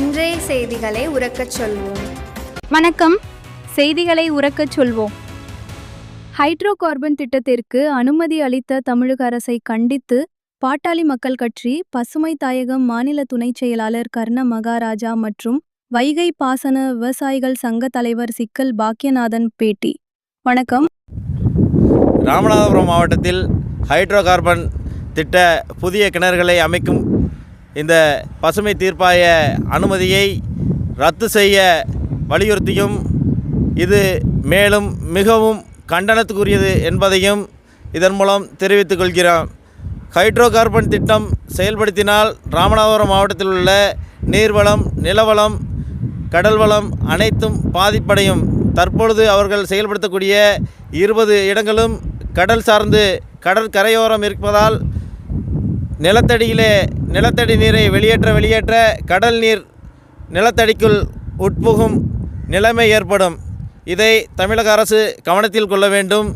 இன்றைய செய்திகளை உறக்கச் சொல்வோம். வணக்கம். செய்திகளை உறக்கச் சொல்வோம். ஹைட்ரோ கார்பன் திட்டத்திற்கு அனுமதி அளித்த தமிழக அரசை கண்டித்து பாட்டாளி மக்கள் கட்சி பசுமை தாயகம் மாநில துணைச் செயலாளர் கர்ண மகாராஜா மற்றும் வைகை பாசன விவசாயிகள் சங்க தலைவர் சிக்கல் பாக்கியநாதன் பேட்டி. வணக்கம். ராமநாதபுரம் மாவட்டத்தில் ஹைட்ரோ கார்பன் திட்ட புதிய கிணறுகளை அமைக்கும் இந்த பசுமை தீர்ப்பாய அனுமதியை ரத்து செய்ய வலியுறுத்தியும் இது மேலும் மிகவும் கண்டனத்துக்குரியது என்பதையும் இதன் மூலம் தெரிவித்துக் கொள்கிறோம். ஹைட்ரோ கார்பன் திட்டம் செயல்படுத்தினால் ராமநாதபுரம் மாவட்டத்தில் உள்ள நீர்வளம் நிலவளம் கடல் வளம் அனைத்தும் பாதிப்படையும். தற்பொழுது அவர்கள் செயல்படுத்தக்கூடிய இருபது இடங்களும் கடல் சார்ந்து கடற்கரையோரம் இருப்பதால் நிலத்தடியிலே நிலத்தடி நீரை வெளியேற்ற வெளியேற்ற கடல் நீர் நிலத்தடிக்குள் உட்புகும் நிலைமை ஏற்படும். இதை தமிழக அரசு கவனத்தில் கொள்ள வேண்டும்.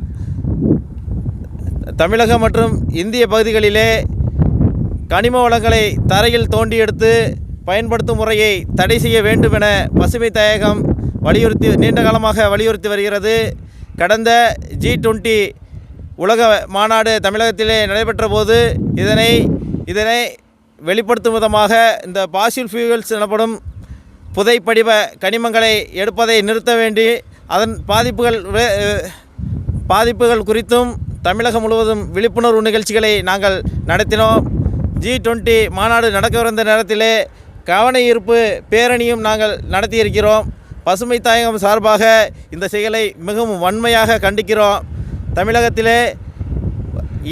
தமிழகம் மற்றும் இந்திய பகுதிகளிலே கனிம வளங்களை தரையில் தோண்டி எடுத்து பயன்படுத்தும் முறையை தடை செய்ய வேண்டும் என பசுமை தாயகம் வலியுறுத்தி நீண்ட காலமாக வலியுறுத்தி வருகிறது. கடந்த ஜி டுவெண்ட்டி உலக மாநாடு தமிழகத்திலே நடைபெற்ற போது இதனை இதனை வெளிப்படுத்தும் விதமாக இந்த பாசில் ஃபியூவல்ஸ் எனப்படும் புதைப்படிவ கனிமங்களை எடுப்பதை நிறுத்த வேண்டி அதன் பாதிப்புகள் வே- பாதிப்புகள் குறித்தும் தமிழகம் முழுவதும் விழிப்புணர்வு நிகழ்ச்சிகளை நாங்கள் நடத்தினோம். ஜி டுவெண்ட்டி மாநாடு நடக்கவிருந்த நேரத்திலே கவன ஈர்ப்பு பேரணியும் நாங்கள் நடத்தியிருக்கிறோம். பசுமை தாயகம் சார்பாக இந்த செயலை மிகவும் வன்மையாக கண்டிக்கிறோம். தமிழகத்திலே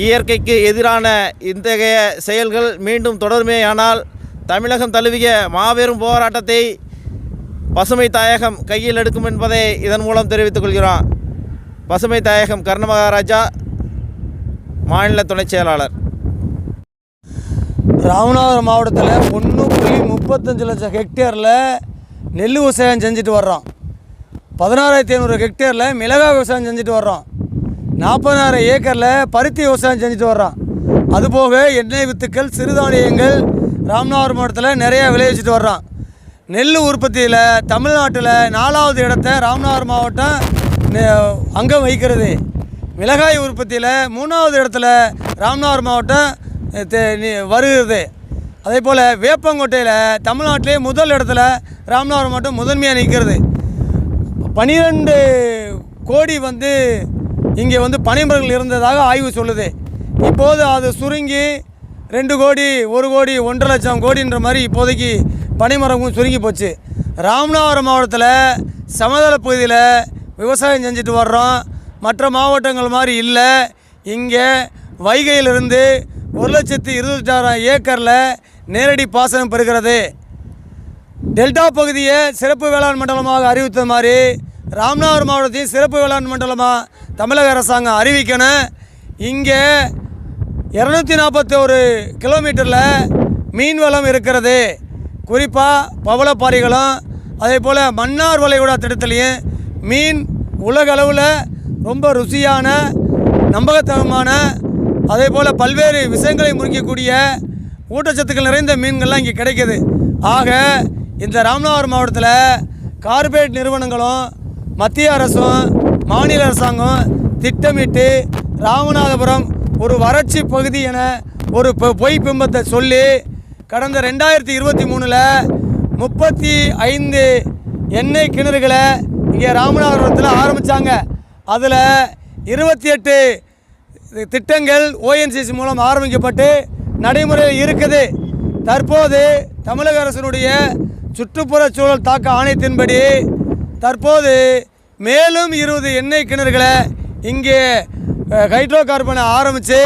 இயற்கைக்கு எதிரான இத்தகைய செயல்கள் மீண்டும் தொடருமேயானால் தமிழகம் தழுவிய மாபெரும் போராட்டத்தை பசுமை தாயகம் கையில் எடுக்கும் என்பதை இதன் மூலம் தெரிவித்துக் கொள்கிறோம். பசுமை தாயகம் கர்ண மகாராஜா மாநில துணைச் செயலாளர். ராமநாதபுரம் மாவட்டத்தில் ஒன்று புள்ளி முப்பத்தஞ்சு லட்சம் ஹெக்டேரில் நெல் விவசாயம் செஞ்சுட்டு வர்றோம். பதினாறாயிரத்தி ஐநூறு ஹெக்டேரில் மிளகாய் விவசாயம் செஞ்சுட்டு வர்றோம். நாற்பதாயிரம் ஏக்கரில் பருத்தி விவசாயம் செஞ்சுட்டு வர்றான். அதுபோக எண்ணெய் வித்துக்கள் சிறுதானியங்கள் ராமநாதபுரம் மாவட்டத்தில் நிறையா விளைவிச்சிட்டு வர்றான். நெல் உற்பத்தியில் தமிழ்நாட்டில் நாலாவது இடத்த ராமநாதபுரம் மாவட்டம் அங்கம் வகிக்கிறது. மிளகாய் உற்பத்தியில் மூணாவது இடத்துல ராமநாதபுரம் மாவட்டம் வருகிறது. அதே போல் வேப்பங்கோட்டையில் தமிழ்நாட்டிலே முதல் இடத்துல ராமநாதபுரம் மாவட்டம் முதன்மையாக நிற்கிறது. பனிரெண்டு கோடி வந்து இங்கே வந்து பனைமரங்கள் இருந்ததாக ஆய்வு சொல்லுது. இப்போது அது சுருங்கி ரெண்டு கோடி ஒரு கோடி ஒன்றரை லட்சம் கோடின்ற மாதிரி இப்போதைக்கு பனைமரமும் சுருங்கி போச்சு. ராமநாதபுரம் மாவட்டத்தில் சமதள பகுதியில் விவசாயம் செஞ்சுட்டு வர்றோம். மற்ற மாவட்டங்கள் மாதிரி இல்லை. இங்கே வைகையிலிருந்து ஒரு லட்சத்தி இருபத்தாயிரம் ஏக்கரில் நேரடி பாசனம் பெறுகிறது. டெல்டா பகுதியை சிறப்பு வேளாண் மண்டலமாக அறிவித்த மாதிரி ராமநாதபுரம் மாவட்டத்தையும் சிறப்பு வேளாண் மண்டலமாக தமிழக அரசாங்கம் அறிவிக்கணும். இங்கே இரநூத்தி நாற்பத்தி ஒரு கிலோமீட்டரில் மீன் வளம் இருக்கிறது. குறிப்பாக பவளப்பாறைகளும் அதே போல் மன்னார் வளைகுடா திட்டத்துலேயும் மீன் உலக அளவில் ரொம்ப ருசியான நம்பகத்தகமான அதே போல் பல்வேறு விஷயங்களை முறிக்கக்கூடிய ஊட்டச்சத்துக்கள் நிறைந்த மீன்கள்லாம் இங்கே கிடைக்கிது. ஆக இந்த ராமநாதபுரம் மாவட்டத்தில் கார்பரேட் நிறுவனங்களும் மத்திய அரசும் மாநில அரசாங்கம் திட்டமிட்டு ராமநாதபுரம் ஒரு வறட்சி பகுதி என ஒரு பொ- பொய் பிம்பத்தை சொல்லி கடந்த ரெண்டாயிரத்தி இருபத்தி மூணில் முப்பத்தி ஐந்து எண்ணெய் கிணறுகளை இங்கே ராமநாதபுரத்தில் ஆரம்பித்தாங்க அதில் இருபத்தி எட்டு திட்டங்கள் ஓஎன்சிசி மூலம் ஆரம்பிக்கப்பட்டு நடைமுறையில் இருக்குது. தற்போது தமிழக அரசினுடைய சுற்றுப்புற சூழல் தாக்க ஆணையத்தின்படி தற்போது மேலும் இருபது எண்ணெய் கிணறுகளை இங்கே ஹைட்ரோ கார்பனை ஆரம்பித்து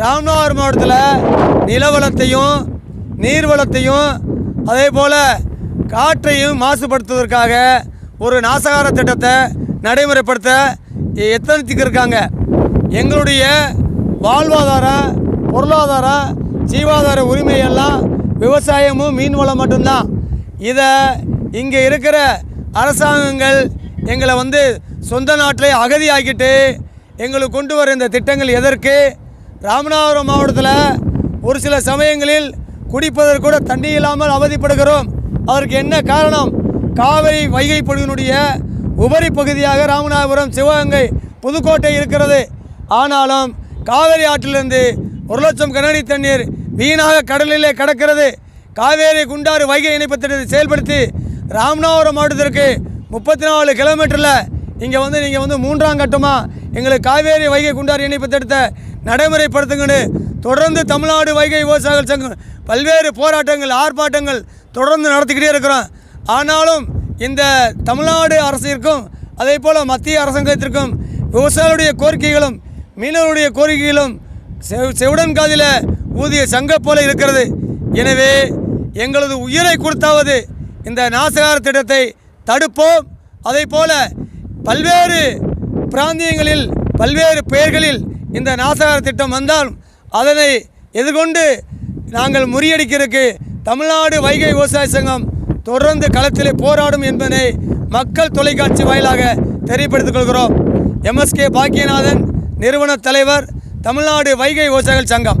ராமநாதபுரம் மாவட்டத்தில் நிலவளத்தையும் நீர்வளத்தையும் அதே போல் காற்றையும் மாசுபடுத்துவதற்காக ஒரு நாசகார திட்டத்தை நடைமுறைப்படுத்த எத்தனைத்துக்கு இருக்காங்க? எங்களுடைய வாழ்வாதாரம் பொருளாதாரம் ஜீவாதார உரிமையெல்லாம் விவசாயமும் மீன்வளம் மட்டும்தான். இதை இங்கே இருக்கிற அரசாங்கங்கள் எங்களை வந்து சொந்த நாட்டிலே அகதியாக்கிட்டு எங்களுக்கு கொண்டு வர இந்த திட்டங்கள் எதற்கு? ராமநாதபுரம் மாவட்டத்தில் ஒரு சில சமயங்களில் குடிப்பதற்கு கூட தண்ணி இல்லாமல் அவதிப்படுகிறோம். அதற்கு என்ன காரணம்? காவிரி வைகை பொழிவினுடைய உபரி பகுதியாக ராமநாதபுரம் சிவகங்கை புதுக்கோட்டை இருக்கிறது. ஆனாலும் காவேரி ஆற்றிலிருந்து ஒரு லட்சம் கனடி தண்ணீர் வீணாக கடலிலே கடக்கிறது. காவேரி குண்டாறு வைகை இணைப்பு திட்டத்தை செயல்படுத்தி ராமநாதபுரம் மாவட்டத்திற்கு முப்பத்தி நாலு கிலோமீட்டரில் இங்கே வந்து நீங்கள் வந்து மூன்றாம் கட்டமாக எங்களுக்கு காவேரி வைகை குண்டாறு இணைப்பு திட்டத்தை நடைமுறைப்படுத்துங்கன்னு தொடர்ந்து தமிழ்நாடு வைகை விவசாயிகள் சங்கம் பல்வேறு போராட்டங்கள் ஆர்ப்பாட்டங்கள் தொடர்ந்து நடத்திக்கிட்டே இருக்கிறோம். ஆனாலும் இந்த தமிழ்நாடு அரசிற்கும் அதே போல் மத்திய அரசாங்கத்திற்கும் விவசாயிகளுடைய கோரிக்கைகளும் மீனவருடைய கோரிக்கைகளும் செவ் செவுடன் காதில் ஊதிய சங்கம் போல இருக்கிறது. எனவே எங்களது உயிரை கொடுத்தாவது இந்த நாசகார திட்டத்தை தடுப்போம். அதே போல பல்வேறு பிராந்தியங்களில் பல்வேறு பெயர்களில் இந்த நாசகார திட்டம் வந்தாலும் அதனை எதிர்கொண்டு நாங்கள் முறியடிக்கிறதுக்கு தமிழ்நாடு வைகை விவசாய சங்கம் தொடர்ந்து களத்திலே போராடும் என்பதை மக்கள் தொலைக்காட்சி வாயிலாக தெரியப்படுத்திக் கொள்கிறோம். எம்எஸ்கே பாக்கியநாதன் நிறுவன தலைவர் தமிழ்நாடு வைகை விவசாயிகள் சங்கம்.